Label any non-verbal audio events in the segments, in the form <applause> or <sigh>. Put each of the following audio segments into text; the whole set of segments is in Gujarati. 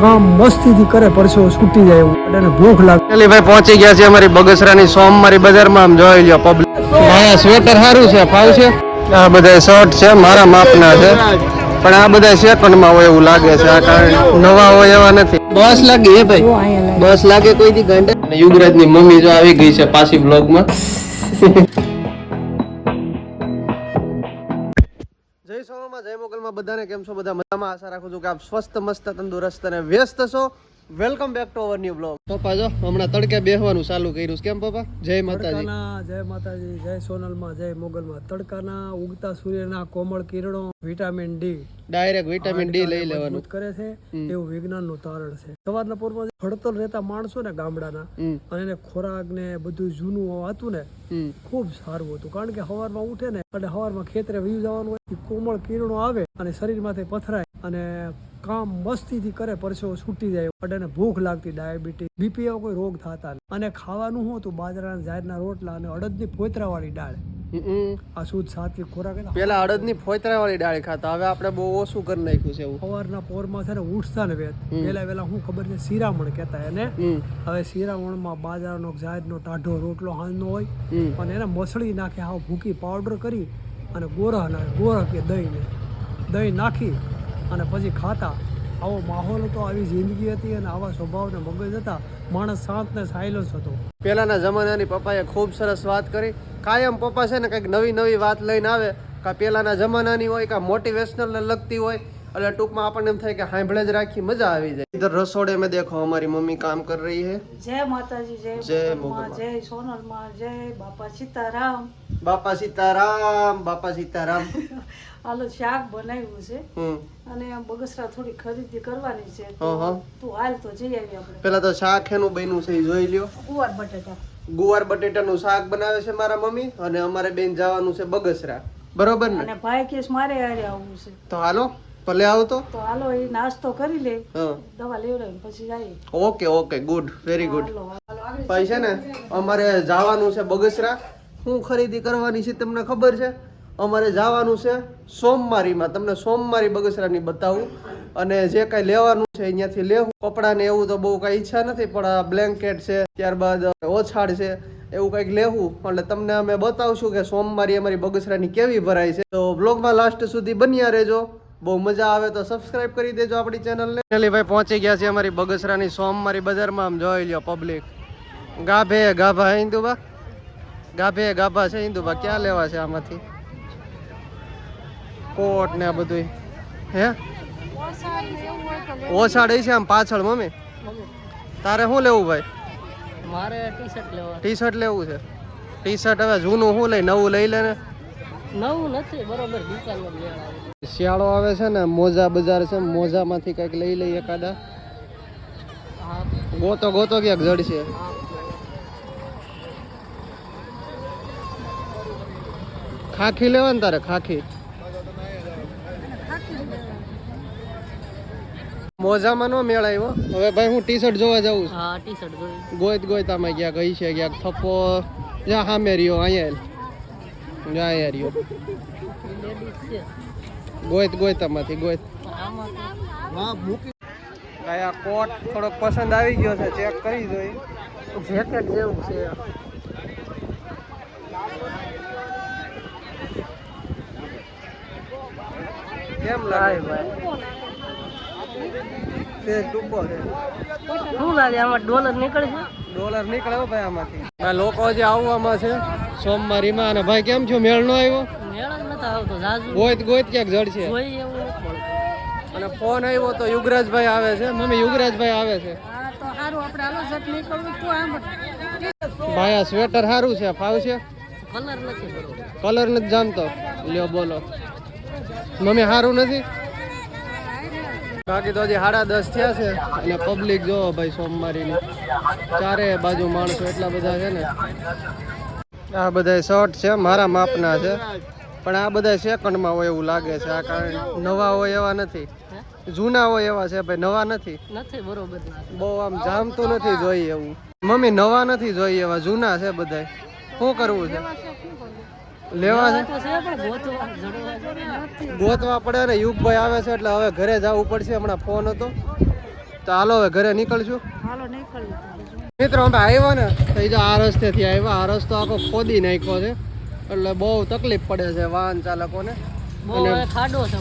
કામ મસ્તીથી કરે પરસો છૂટી જાય એવું. એટલે એને ભૂખ લાગે. એટલે ભાઈ પહોંચી ગયા છે અમારી બગસરાની સોમવારી બજારમાં. આમ જોઈ લ્યો પબ્લિક મારા સ્વેટર સારું છે ફાવશે આ બધા શર્ટ છે મારા માપના છે. પણ આ બધા સેકન્ડમાં હોય એવું લાગે છે આ કારણ નવા હોય એવા નથી. બસ લાગી એ ભાઈ. બસ લાગે કોઈ દી ગાંડા અને યુગરાજની મમ્મી જો આવી ગઈ છે પાછી બ્લોગમાં સોમાં જય મોગલમાં બધાને કેમ છો? બધા મજામાં? આશા રાખું છું કે આપ સ્વસ્થ, મસ્ત, તંદુરસ્ત અને વ્યસ્ત છો. Welcome back to our new blog. પપ્પા જો હમણાં તડકે બેહવાનું ચાલુ કર્યું કેમ પપ્પા? જય માતાજી. જય માતાજી જય સોનલમાં જય મોગલમાં. તડકાના ઉગતા સૂર્યના કોમળ કિરણો vitamin D. Direct vitamin D લઈ લેવાનું. કરે છે એવું વિજ્ઞાનનું તારણ છે. સવારના પૂર્વમાં ખડતલ રહેતા માણસો ને ગામડાના અને એને ખોરાક ને બધું જૂનું હતું ને ખૂબ ખૂબ સારું હતું. કારણ કે હવારમાં ઉઠે ને અને હવારમાં ખેતરે વી જવાનું હોય કોમળ કિરણો આવે અને શરીરમાંથી પથરાય અને કામ મસ્તીથી કરે પરસેવો છૂટી જાય એને ભૂખ લાગતી ડાયાબિટીસ બીપી એવો કોઈ રોગ થતા અને ખાવાનું શું હતું બાજરાના જાહેરના રોટલા અને અડદની ફોતરાવાળી દાળ. આ શુદ્ધ સાત્વિક ખોરાક પેલા અડદની ફોતરા વાળી ડાળી ખાતા હવે આપણે બહુ ઓછું કરી નાખ્યું છે સવારના પોરમાં છે ને ઉઠતા ને વેત પેલા વેલા શું ખબર છે શિરામણ કહેતા એને. હવે શિરામણમાં બાજરાનો જાહેરનો ટાઢો રોટલો હાંજનો હોય. અને એને મસળી નાખી હાવ ભૂકી પાવડર કરી અને ગોરા નાખે ગોરા કે દહીંને દહીં નાખી અને પછી ખાતા. આવો માહોલ હતો આવી જિંદગી હતી અને આવા સ્વભાવને મગજ હતા. માણસ શાંત ને સાયલન્સ હતો. પહેલાના જમાનાની પપ્પાએ ખૂબ સરસ વાત કરી. કાયમ પપ્પા છે ને કંઈક નવી નવી વાત લઈને આવે. કાં પહેલાંના જમાનાની હોય, કાં મોટિવેશનલને લગતી હોય એટલે ટૂંકમાં આપણને એમ થાય કે સાંભળે જ રાખી મજા આવી જાય. ઇધર રસોડે મેં દેખો અમારી મમ્મી કામ કર રહી હે જય માતાજી જય જય મોગલમાં. જય સોનલમાં જય બાપા સીતારામ. બાપા સીતારામ બાપા સીતારામ. <laughs> હાલો શાક બનાવ્યું છે. અને બગસરા થોડી ખરીદી કરવાની છે. તો હાલ તો જઈ આવી આપણે. પેલા તો શાક એનું બન્યું છે એ જોઈ લ્યો. ગુવાર બટેટા. ગુવાર બટેટાનું શાક બનાવે છે મારા મમ્મી અને અમારે બેન જવાનું છે બગસરા. બરોબર ને? અને ભાઈ કેસ મારે હારે આવવું છે. તો હાલો. ભલે આવો તો. હાલો એ નાસ્તો કરી લે. દવા લેવડાવીને પછી જાય. Okay okay good very good ભાઈ છે ને અમારે જવાનું છે બગસરા. શું ખરીદી કરવાની છે તમને ખબર છે? અમારે જવાનું છે સોમવારીમાં. તમને સોમવારી બગસરાની બતાવું. અને જે કાંઈ લેવાનું છે અહીંયાથી લેવું. કપડા ને એવું તો બહુ કાંઈ ઈચ્છા નથી પણ આ બ્લેન્કેટ છે ત્યારબાદ ઓછાડ છે એવું કંઈક લેવું. એટલે તમને અમે બતાવશું કે સોમવારી અમારી બગસરાની કેવી ભરાય છે. તો બ્લોગમાં લાસ્ટ સુધી બન્યા રહેજો. બહુ મજા આવે તો સબસ્ક્રાઇબ કરી દેજો આપણી ચેનલને પેલી ભાઈ પહોંચી ગયા છે અમારી બગસરાની સોમવારી બજારમાં. આમ જોઈ લ્યો પબ્લિક ગાભે ગાભા હિન્દુબા ગાભે ગાભા છે હિન્દુબા ક્યાં લેવા છે આમાંથી? કોટ ને આ બધું હે? ઓછાડ છે આમ પાછળ મમ્મી? તારે શું લેવું ભાઈ? મારે ટી શર્ટ લેવું ટી શર્ટ લેવું છે. ટી શર્ટ હવે જૂનું શું લઈ નવું લઈ લે ને? નવું નથી બરોબર દુકાનમાં લેવા શિયાળો આવે છે ને મોજા બજાર છે મોજામાંથી કંઈક લઈ લઈએ એકાદા. ગોતો ગોતો ક્યાંક જડશે. ખાખી લેવા ને તારે ખાખી. મોજામાં નો મેળ આવ્યો. હવે ભાઈ હું ટી શર્ટ જોવા જાઉં છું. હા ટી શર્ટ જોઈ. ગોઈત ગોઈતામાં ગયા ગઈ છે ક્યાંક થપ્પો. જ્યાં સામે રહ્યો અહીંયા. લેડીઝ છે ગોઈત ગોઈતામાંથી ગોઈત આ કોટ થોડોક પસંદ આવી ગયો છે ચેક કરી જોઈ. જેકેટ જેવું છે. કેમ લાગે? તે ટૂંકો છે. શું લાગે આમાં ડોલર નીકળે છે? ડોલર નીકળે ભાઈ આમાંથી. આ લોકો જે આવવામાં છે સોમવારીમાં અને ભાઈ કેમ છો? મેળ નો આવ્યો? મેળ જ નથી આવતો જાજુ. ગોઈત ગોઈત ક્યાંક જડ છે? અને ફોન આવ્યો તો યુગરાજભાઈ આવે છે. મમ્મી યુગરાજભાઈ આવે છે. હા તો સારું આપણે આલો શર્ટ નીકળવું. તો આમ ભાઈ આ સ્વેટર સારું છે? ફાવ છે? કલર નથી કલર નથી જાણતો. લ્યો બોલો. મમ્મી સારું નથી? બાકી તો હજી સાડા દસ થયા છે. અને પબ્લિક જો ભાઈ સોમવારીની. ચારે બાજુ માણસો એટલા બધા છે ને. આ બધા શર્ટ છે મારા માપના છે. પણ આ બધા સેકન્ડમાં હોય એવું લાગે છે આ કારણ નવા હોય એવા નથી. જૂના હોય એવા છે ભાઈ નવા નથી. નથી બરોબર. બહુ આમ જામતું નથી જોઈએ એવું. મમ્મી નવા નથી જોઈએ એવા જૂના છે બધા શું કરવું છે? લેવા છે? ગોતવા પડે ને યુગભાઈ આવે છે એટલે હવે ઘરે જવું પડશે હમણાં ફોન હતો. તો હાલો હવે ઘરે નીકળશું. હાલો નીકળી મિત્રો અમે આવ્યા ને તો જો આ રસ્તેથી આવ્યા. આ રસ્તો આખો ખોદી નાખ્યો છે. એટલે બહુ તકલીફ પડે છે વાહન ચાલકોને. બહુ ખાડો છે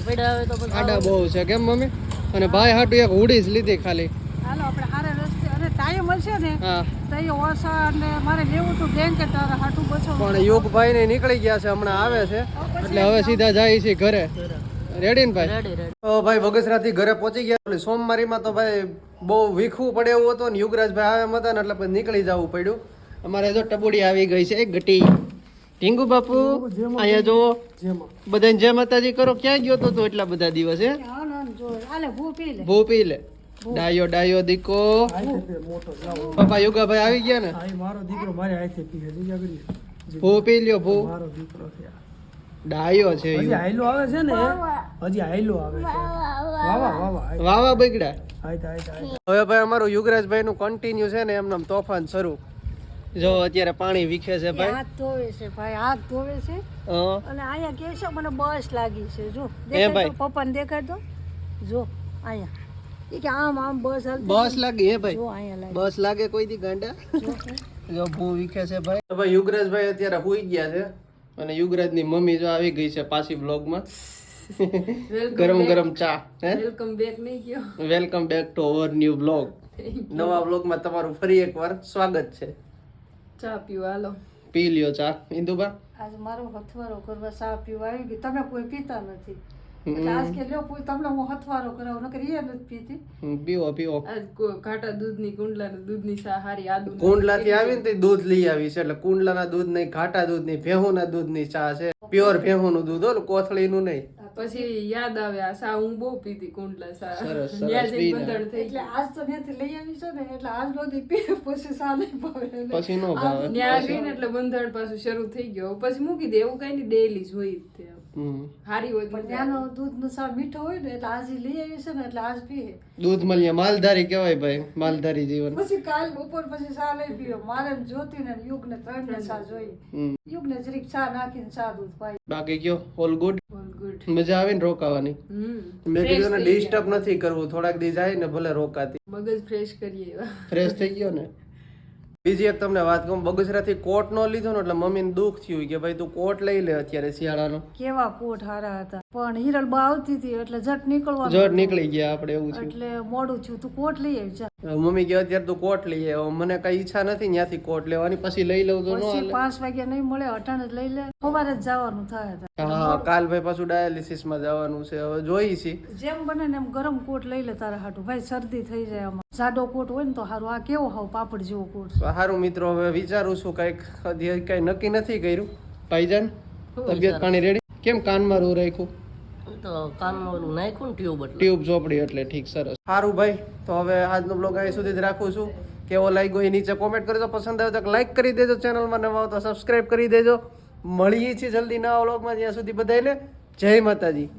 આડા બહુ છે કેમ મમ્મી? અને ભાઈ હાટું એક હુડી જ લીધી ખાલી. હાલો આપણે હારે રસ્તે અને ટાઈમ હશે ને હા. તો એ ઓછા અને મારે લેવું હતું બેંકે તારે હાટું બસો પણ યુગભાઈ ને નીકળી ગયા છે હમણાં આવે છે. એટલે હવે સીધા જાય છે ઘરે. રેડી ને ભાઈ? તો ભાઈ બગસરાથી ઘરે પહોંચી ગયા ઓલી સોમવારીમાં તો ભાઈ બહુ વીખવું પડે એવું હતું ને યુગરાજભાઈ આવે હતા ને એટલે પછી નીકળી જવું પડ્યું. અમારે જો ટબુડી આવી ગઈ છે ગટી ટીંગુ બાપુ અહીંયા જો બધાને જય માતાજી કરો ક્યાં ગયો તો તું એટલા બધા દિવસે હે? હા ના જો હાલે ભૂ પી લે. ભૂ પી લે. ડાયો ડાયો દીકો. પપ્પા યુગાભાઈ આવી ગયા ને? આ મારો દીકરો મારે ભૂ પી લ્યો ભૂ. મારો દીકરો છે આ. ડાયો છે હજી યુ. આવે છે ને હજી હાયલો આવે છે. વાવા વાવા વાવા બગડા હાય હાય હાય હવે ભાઈ અમારું યુગરાજભાઈ નું કન્ટિન્યુ છે ને એમનામ તોફાન શરૂ. જો અત્યારે પાણી વીખે છે ભાઈ. હાથ ધોવે છે ભાઈ હાથ ધોવે છે. અને અહીંયા કે છે મને બસ લાગી છે. જો એ ભાઈ. પપ્પાને દેખાડ દો જો આયા એ કે આમ આમ બસ બસ લાગી હે ભાઈ. જો બસ લાગે કોઈ દી ગાંડા? જો. જો ભૂ વીખે છે ભાઈ. ભાઈ યુગરાજભાઈ અત્યારે હુઈ ગયા છે. અને યુગરાજની મમ્મી જો આવી ગઈ છે પાછી બ્લોગમાં ગરમ ગરમ ચા વેલકમ બેક નહીં ગયો. Welcome back to our new blog નવા બ્લોગમાં તમારું ફરી એકવાર સ્વાગત છે. ચા પીવા હાલો. પી લ્યો ચા. ઇન્દુબા? આજ મારો હથવારો કરવા ચા પીવા આવી ગઈ. તમે કોઈ પીતા નથી. કુંડલા દૂધની ચા હારી આદુ કુંડલાથી આવીને તે દૂધ લઈ આવી છે એટલે કુંડલાના દૂધ નહીં ઘાટા દૂધની ભેહુના દૂધની ચા છે. પ્યોર ભેહુનું દૂધ ઓલું કોથળીનું નહીં. પછી યાદ આવે આ સા હું બહુ પીતી કુંડલા સા. બંધાણ થઈ એટલે આજ તો ત્યાંથી લઈ આવી છે ને એટલે આજ બધી પી પછી સા નહીં ભાવે એટલે પછી નો ભાવે. ન્યા ગઈ એટલે બંધાણ પાછું શરૂ થઈ ગયો. પછી મૂકી દે એવું કઈ નહીં ડેલી જોઈ જ હારી હોય પણ ત્યાંનો દૂધનો સા મીઠો હોય ને એટલે આજે લઈ આવી છે ને એટલે આજ પીએ. દૂધ મળીએ. માલધારી કહેવાય ભાઈ માલધારી જીવન. પછી કાલ બપોર પછી સા લઈ પીયો મારે જોતી ને યુગ ને ત્રણ ને સા જોઈ યુગ ને જરીક ચા નાખીને ચા દૂધ પાઈ. બાકી કયો? ઓલ ગુડ ઓલ ગુડ મજા આવે ને રોકાવાની? મેં કીધું ને ડિસ્ટર્બ નથી કરવું. થોડાક દી જાય ને ભલે રોકાતી. મગજ ફ્રેશ કરીએ. ફ્રેશ થઈ ગયો ને? બીજી એક તમને વાત કહું બગસરાથી કોટ નો લીધો ને એટલે મમ્મીને દુઃખ થયું કે ભાઈ તું કોટ લઈ લે અત્યારે શિયાળાનો. કેવા કોટ હારા હતા. પણ હિરલ બા આવતી હતી એટલે ઝટ નીકળવા જટ નીકળી ગયા આપણે એવું એટલે મોડું થયું. તું કોટ લઈ આવી મમ્મી કે અત્યારે તું કોટ લઈ મને કઈ ઈચ્છા નથી ત્યાંથી કોટ લેવાની. પછી લઈ લઉં તો પછી પાંચ વાગ્યા નહીં મળે અટાણે જ લઈ લે. સવારે જ જવાનું થાય હા કાલ ભાઈ પાછું ડાયાલિસિસમાં જવાનું છે. હવે જોઈ છી. જેમ બને ને એમ ગરમ કોટ લઈ લે તારા હાટું. ભાઈ શરદી થઈ જાય આમાં. જાડો કોટ હોય ને તો સારું આ કેવો હાવ પાપડ જેવો કોટ સારું મિત્રો હવે વિચારું છું કંઈક કઈ નક્કી નથી કર્યું. ભાઈજાન તબિયત પાણી રેડી કેમ કાનમાં રૂ રાખ્યું? તો કાનમાં ઓલું નાખ્યું ને ટ્યુબ એટલે. ટ્યુબ ચોપડી એટલે ઠીક સરસ. સારું ભાઈ તો હવે આજનો બ્લોગ અહીં સુધી જ રાખું છું. કેવો લાગ્યો એ નીચે કોમેન્ટ કરજો પસંદ આવે તો લાઈક કરી દેજો ચેનલમાં નવા તો સબસ્ક્રાઈબ કરી દેજો. મળીએ છીએ જલ્દી નવા બ્લોગમાં ત્યાં સુધી બધાને જય માતાજી.